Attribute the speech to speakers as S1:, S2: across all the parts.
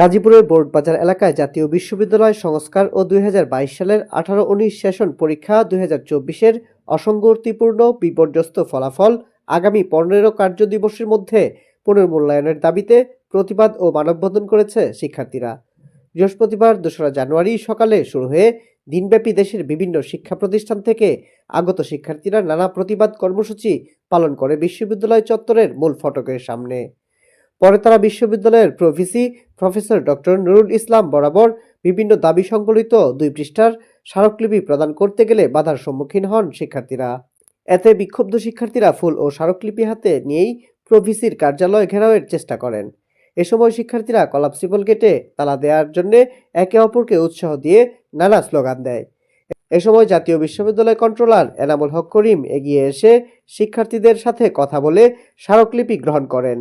S1: গাজীপুরের বোর্ডবাজার এলাকায় জাতীয় বিশ্ববিদ্যালয় সংস্কার ও দুই সালের আঠারো উনিশ সেশন পরীক্ষা দুই হাজার চব্বিশের অসঙ্গতিপূর্ণ বিপর্যস্ত ফলাফল আগামী পনেরো কার্যদিবসের মধ্যে পুনর্মূল্যায়নের দাবিতে প্রতিবাদ ও মানববন্ধন করেছে শিক্ষার্থীরা বৃহস্পতিবার দোসরা জানুয়ারি সকালে শুরু হয়ে দিনব্যাপী দেশের বিভিন্ন শিক্ষা প্রতিষ্ঠান থেকে আগত শিক্ষার্থীরা নানা প্রতিবাদ কর্মসূচি পালন করে বিশ্ববিদ্যালয় চত্বরের মূল ফটকের সামনে পরে তারা বিশ্ববিদ্যালয়ের pro VC professor doctor Nurul Islam বরাবর বিভিন্ন দাবি সংবলিত দুই পৃষ্ঠার স্মারকলিপি প্রদান করতে গেলে বাধার সম্মুখীন হন শিক্ষার্থীরা এতে বিক্ষুব্ধ শিক্ষার্থীরা ফুল ও স্মারকলিপি হাতে নিয়েই প্রভিসির কার্যালয় ঘেরাওয়ের চেষ্টা করেন এ সময় শিক্ষার্থীরা কলাপসিবল গেটে তালা দেওয়ার জন্য একে অপরকে উৎসাহ দিয়ে নানা স্লোগান দেয় এ সময় জাতীয় বিশ্ববিদ্যালয় কন্ট্রোলার এনামুল হক করিম এগিয়ে এসে শিক্ষার্থীদের সাথে কথা বলে স্মারকলিপি গ্রহণ করেন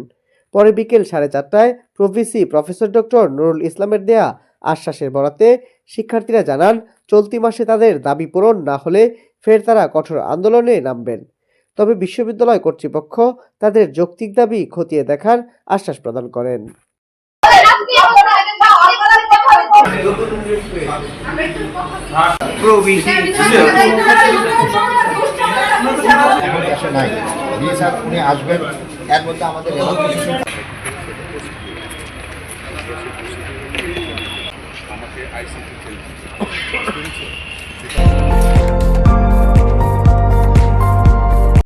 S1: পরে বিকেল সাড়ে চারটায় প্রভিসি প্রফেসর ডক্টর নুরুল ইসলামের দেয়া আশ্বাসের বরাতে শিক্ষার্থীরা জানান চলতি মাসে তাদের দাবি পূরণ না হলে ফের তারা কঠোর আন্দোলনে নামবেন তবে বিশ্ববিদ্যালয় কর্তৃপক্ষ তাদের যৌক্তিক দাবি খতিয়ে দেখার আশ্বাস প্রদান করেন আসবেন এর মধ্যে আমাদের আমাকে আইসিটি